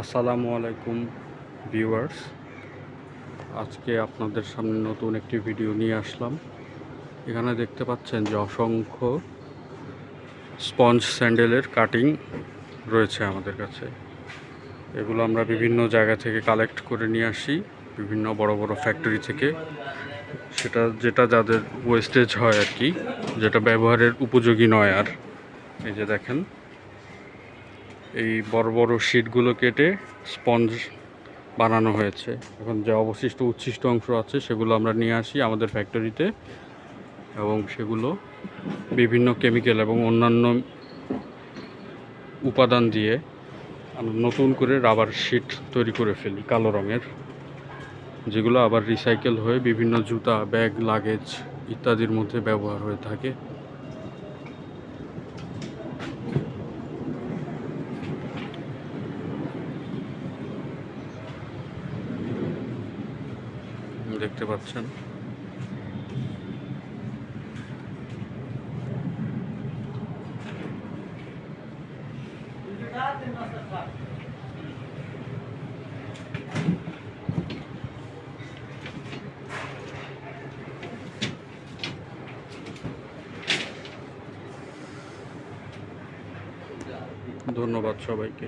আসসালামু আলাইকুম ভিউয়ার্স। আজকে আপনাদের সামনে নতুন একটি ভিডিও নিয়ে আসলাম। এখানে দেখতে পাচ্ছেন যে অসংখ্য স্পঞ্জ স্যান্ডেলের কাটিং রয়েছে আমাদের কাছে। এগুলো আমরা বিভিন্ন জায়গা থেকে কালেক্ট করে নিয়ে আসি, বিভিন্ন বড় বড় ফ্যাক্টরি থেকে। সেটা যেটা যাদের ওয়েস্টেজ হয় আর কি, যেটা ব্যবহারের উপযোগী নয় আর। এই যে দেখেন এই বড় বড় শিটগুলো কেটে স্পঞ্জ বানানো হয়েছে। এখন যে অবশিষ্ট উচ্ছিষ্ট অংশ আছে, সেগুলো আমরা নিয়ে আসি আমাদের ফ্যাক্টরিতে এবং সেগুলো বিভিন্ন কেমিক্যাল এবং অন্যান্য উপাদান দিয়ে আমরা নতুন করে রাবার শিট তৈরি করে ফেলি কালো রঙের, যেগুলো আবার রিসাইকেল হয়ে বিভিন্ন জুতা ব্যাগ লাগেজ ইত্যাদির মধ্যে ব্যবহার হয়ে থাকে। দেখতে পাচ্ছেন। ধন্যবাদ সবাইকে।